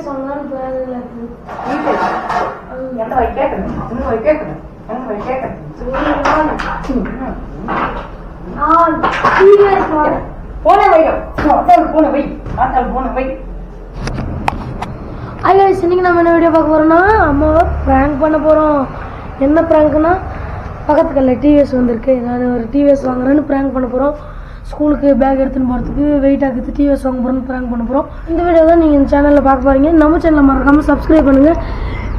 இருக்கு என்ன வை கேட்கணும் என்ன வை கேட்கணும் என்ன வை கேட்கணும் நான் டிவிஎஸ் வாங்க போன வைடும் ஆத்தாள் போன வை. ஆத்தாள் போன வை. ஐ கைஸ் இன்னைக்கு நம்ம என்ன வீடியோ பார்க்க போறோம்னா அம்மாவை ப்ராங்க் பண்ண போறோம். என்ன ப்ராங்க்னா பக்கத்து கல்ல டிவிஎஸ் வந்திருக்கு. நான் ஒரு டிவிஎஸ் வாங்குறேன்னு ப்ராங்க் பண்ண போறோம். ஸ்கூலுக்கு பேக் எடுத்துன்னு போகிறதுக்கு வெயிட் ஆகுது டிவிஎஸ் வாங்க போகிறோம்னு ப்ராங்க் பண்ண போகிறோம் இந்த வீடியோ தான் நீங்கள் இந்த சேனலில் பார்க்க போறீங்க. நம்ம சேனலை மறக்காமல் சப்ஸ்கிரைப் பண்ணுங்கள்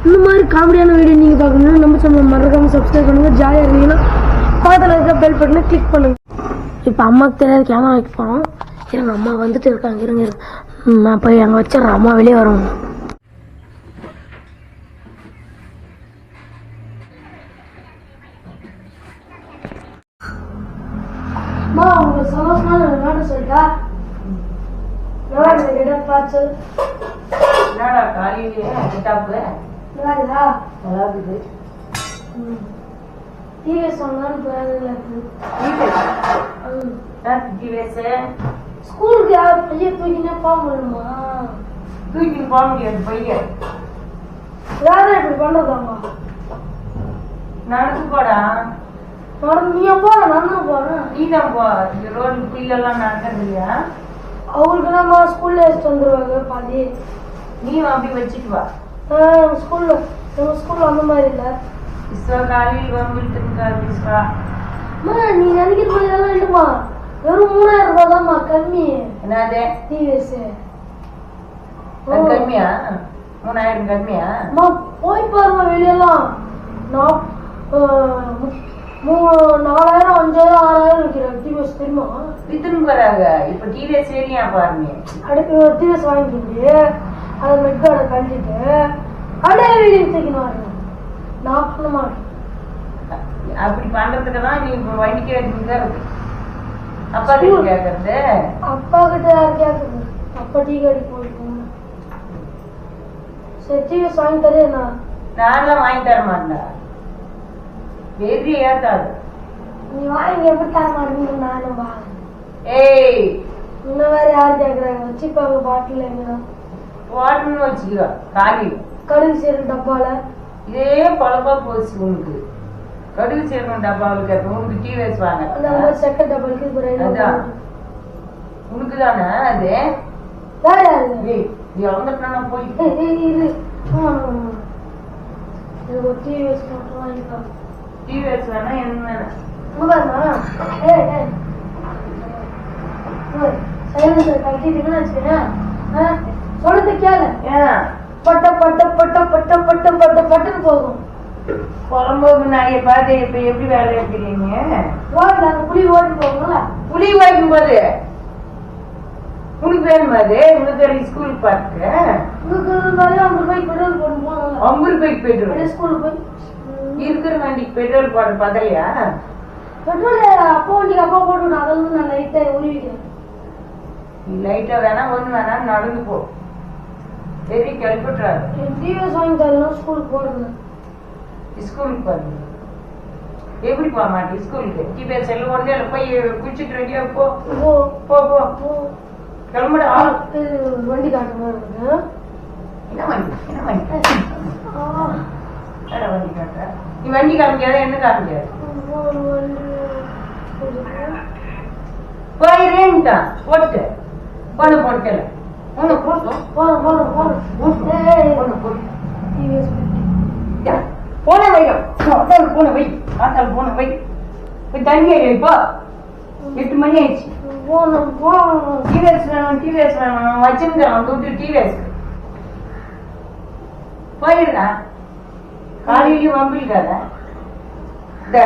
இந்த மாதிரி காமெடியான வீடியோ நீங்கள் பார்க்கணும்னா நம்ம சேனலை மறக்காமல் சப்ஸ்கிரைப் பண்ணுங்கள் ஜாலியாக இருந்தீங்கன்னா பக்கத்தில் இருக்க பெல் பட்டனை கிளிக் பண்ணுங்க. இப்போ அம்மாவுக்கு தெரியாத கேமரா வைக்க போகிறோம் இருங்க அம்மா வந்துட்டு இருக்காங்க இருங்க நான் போய் அங்கே வச்சிடுறேன் அம்மா வெளியே வரணும் என்னடா காலையிலேயே கிட்டாப்பு விளையாடுதா நல்லா இருக்குது டிவிஎஸ் வாங்கலாம்னு பிளான் இருக்கு டிவிஎஸ் ஸ்கூலுக்கு யார் பைய தூக்கினே போக முடியுமா? தூக்கிட்டு போக முடியாது பையன் யாரும் இப்படி பண்றதாம்மா நடந்து போடா. நடந்து நீ போற நானும் போறேன். நீ தான் போ. ரோடு புயலெல்லாம் நடக்கிறது இல்லையா அவங்களுக்கு நம்ம ஸ்கூல்ல வச்சுட்டு வந்துருவாங்க பாதி. நீ அப்படி வச்சுட்டு வா. ஆஹ் ஸ்கூல்ல நம்ம ஸ்கூல்ல அந்த மாதிரி இல்ல. இஸ்ரோ காலையில் வந்துட்டு இஸ்ரா அம்மா நீ நினைக்கிற மாதிரி இதெல்லாம் இல்லைம்மா வெறும் மூணாயிரம் ரூபாய் தான்மா கம்மி. என்னது? டிவிஎஸ் கம்மியா? மூணாயிரம் கம்மியா? அம்மா போய் பாருங்க வெளியெல்லாம். நான் நாலாயிரம் அஞ்சாயிரம் ஆறாயிரம் வித்துன்னு போறாங்க இப்ப டிவிஎஸ் ஏரியா பாருங்க. அடுத்து ஒரு டிவிஎஸ் வாங்கிட்டு அதை மெட்கார்டை கழிச்சிட்டு அப்படியே வெளியே பண்ண மாட்டேன் அப்படி பண்றதுக்கு தான் நீ இப்ப வண்டிக்கு எடுத்துட்டு இருக்கு அப்பா கிட்ட கேக்குறது? அப்பா கிட்ட யார் கேட்குது அப்பா டீ கடைக்கு போயிருக்கோம் சரி டிவிஎஸ் வாங்கி தரேன் நான் நான்லாம் வாங்கி தர மாட்டேன் வெறி ஏத்தாது. நீ வாங்கி எப்படி தர மாட்டேங்க நானும் வாங்க. ஏய். இந்த மாதிரி யார் கேட்குறாங்க வச்சுப்பாங்க பாட்டில் எங்கன்னா போட்டுன்னு வச்சுக்கோ காலி. கடுகு சீரல் டப்பால? இதே பொழப்பா போச்சு உனக்கு. கடுகு சேர்க்கணும் டப்பாவில் கேட்க உனக்கு டிவிஎஸ் வாங்க. அந்த மாதிரி செகண்ட் டப்பாலுக்கு இது ஒரு அதான். உனக்கு தானே அது? வேற யாரு? ஏய் நீ இறந்துட்டா போய். இரு. எனக்கு ஒரு டிவிஎஸ் மட்டும் வாங்கிக்கலாம் டிவிஎஸ் வேணா என்ன? வேணாம் ஏய் ஏய். கட்டிட்டீங்கன்னு வச்சுக்கேன் ஆ? சொல்றது கேளு. பட்ட பட்ட பட்ட பட்ட பட்ட பட்ட பட்டுன்னு போகும். புறம்போக்கு நாயை பார்த்து இப்ப எப்படி வேலை எடுக்கிறீங்க ஓடல அந்த புளி ஓடி போகும்ல புளி வாய்க்கும் போது உனக்கு வேணுமா அது? உனக்கு வேற ஸ்கூலுக்கு இருந்தாலும் ஐம்பது ரூபாய்க்கு பெட்ரோல் போடணும் ஐம்பது ரூபாய்க்கு பெட்ரோல் ஸ்கூலுக்கு போய் இருக்கிற வண்டிக்கு பெட்ரோல் போட பதலையா பெட்ரோல் அப்பா வண்டிக்கு அப்பா போட்டு விடு அதில் இருந்து நான் லைட்டாக உருவிக்கிறேன். நீ லைட்டா வேணா ஒண்ணு வேணா நடந்து போ. பெரிய என் டிவிஎஸ் வாங்கி தரணும் ஸ்கூலுக்கு போடுறது ஸ்கூலுக்கு பாருங்க எப்படி போக மாட்டேன் ஸ்கூலுக்கு டிபிஎஸ் செல்ல உடனே போய் குளிச்சுட்டு ரெடியா போ. போ. போ ஓ கிளம்புடா. வண்டி மாதிரி இருக்கு. என்ன வண்டி? என்ன வண்டி? வண்டி காட்டுற? நீ வண்டி காமிக்காத என்ன காமிக்காது. போயிரேன்ட்டான் போட்டு. போன போறோம் போறோம் போறோம் ஏய், ஏய், போன போட்டு TVS fifty. போன வைடும் ஆத்தாள் போன வை ஆத்தாள் போன வை. போய் தண்ணி அடி இப்போ எட்டு மணி ஆயிடுச்சு. போகணும் போகணும். டிவிஎஸ் வேணும் டிவிஎஸ் வேணும். வச்சிருந்தேன் தொட்டு டிவிஎஸ் போயிடுடா காலையிலயும் வம்பிருக்காத இந்த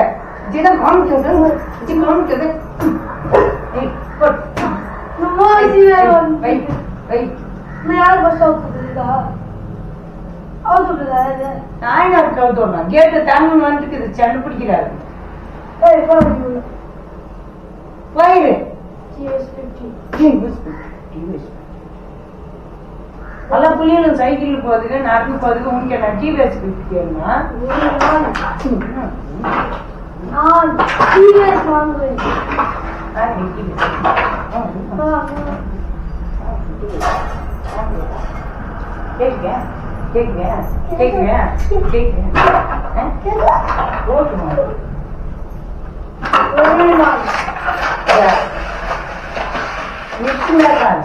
தினம் காமிக்கிறது. இது காமிக்கிறது. ஏய், போடு. நம்ம இது வேற வை. வந்து வை நான் யார் பஸ் ஸ்டாப் போட்டுருக்கா அவுத்து விட்டுதா இது நான் என்ன கவுத்தோம் கேட்டு தாங்க வந்துட்டு சண்டை பிடிக்கிறாரு. ஏய் போறோம் போயிடு டிவிஎஸ் ஃபிஃப்டி டிவிஎஸ் டிவிஎஸ் எல்லா பிள்ளைகளும் சைக்கிள் போகுதுக்கு நடந்து போகுதுக்கு உனக்கு என்ன டிவிஎஸ் கேளுமா நான் டிவிஎஸ் வாங்குவேன் ஆ, ஆ. கேக்குறியா கேக்குறியா கேக்குறியா கேக்குறியா ஓட்டுமா நிச்சயமா இருக்காது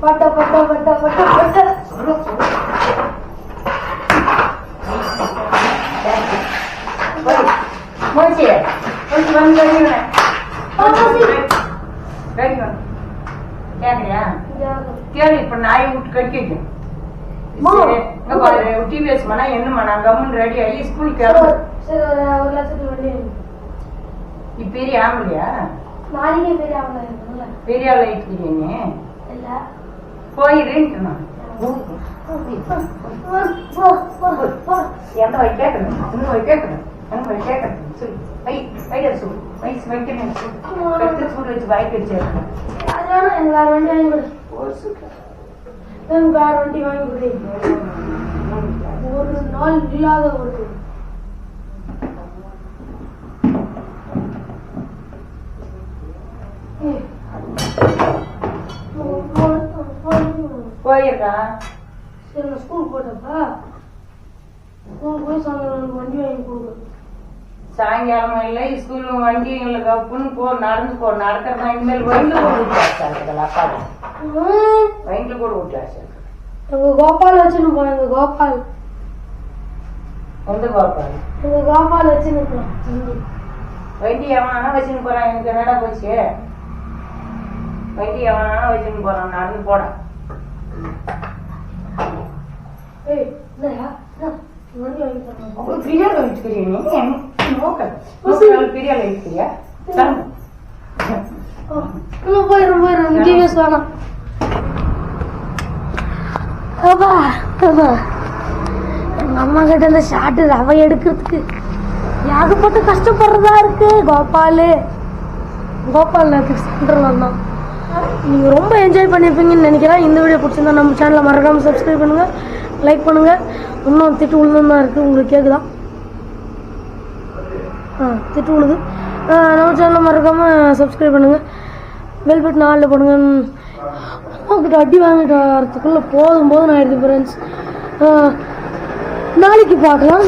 பட்ட பட்ட பட்ட பட்ட பட்ட சொல்லு சொல்லு மூச்சு மூச்சு வந்து வெளியே வெளியே கேக்குறியா கேளு இப்ப நாயை விட்டு கட்டிக்கு. டிவிஎஸ் மனா என்னமா நான் ரெடி ஆகி ஒரு- லட்சத்துக்கு வண்டி நீ பெரிய ஆம்பளையா நாளைக்கே பெரிய ஆள் ஆயிட்டு நீ இல்ல போயிடுன்ட்டு நான் என்ன வை கேட்கணும் இன்னும் வை கேட்கணும் என்ன வை கேட்கணும் சொல்லு வை வைக்கிற சொல்லு வயசு வைக்கணும் சொல்லு கட்டு சூடு வச்சு வாய்க்கு வச்சு அது வேணா எனக்கு வேற வண்டி வாங்கி கொடு. எனக்கு வேற வண்டி வாங்கி கொடு. ஒரு நாள் இல்லாத ஒரு. போயிருக்கா சரி நான் ஸ்கூல் போட்டப்பா. ஸ்கூல் போய் சாயங்காலம் வண்டி வாங்கி கொடு சாயங்காலம் இல்லை ஸ்கூல் வண்டி எங்களுக்கு அப்புன்னு போ நடந்து போ நடக்கிறதா இனிமேல் வயலில் கூட விட்டாச்சு அப்பா. வயலில் கூட விட்டாச்சு எங்க கோபால் வச்சுன்னு போனேன் எங்க கோபால். எந்த கோபால்? எங்க கோபால் வச்சுன்னு போனேன் வண்டி எவனா வச்சுன்னு போறான்? எனக்கு என்னடா போச்சு? வண்டி எவனா வச்சுன்னு போறான்? நடந்து போட. ஏய் என்ன? வண்டி வாங்கி தரணும் பிரியாணி வச்சுக்கிறீங்க நீ பிரியாணி. இன்னும் போயிடும் போயிடும் டிவிஎஸ் வேணாம் அப்பா அப்பா எங்க அம்மா கிட்ட இந்த ஷாட்டு ரவை எடுக்கிறதுக்கு ஏகப்பட்ட கஷ்டப்படுறதா இருக்கு கோபால். கோபால் நேற்றுக்கு சென்டர் வந்தான் நீங்க ரொம்ப என்ஜாய் பண்ணியிருப்பீங்கன்னு நினைக்கிறேன். இந்த வீடியோ பிடிச்சிருந்தா நம்ம சேனலை மறக்காம சப்ஸ்கிரைப் பண்ணுங்க லைக் பண்ணுங்க. இன்னும் திட்டு விழுந்து தான் இருக்கு. உங்களுக்கு கேக்குதா? ஆ திட்டு உழுது நம்ம சேனலை மறக்காமல் சப்ஸ்கிரைப் பண்ணுங்கள் பெல் பட்டன் ஆளில் போடுங்க. அம்மாக்கிட்ட அடி வாங்கிட்டு வரத்துக்குள்ளே போதும் போதும் நான் எடுத்து ஃப்ரெண்ட்ஸ் நாளைக்கு பார்க்கலாம்.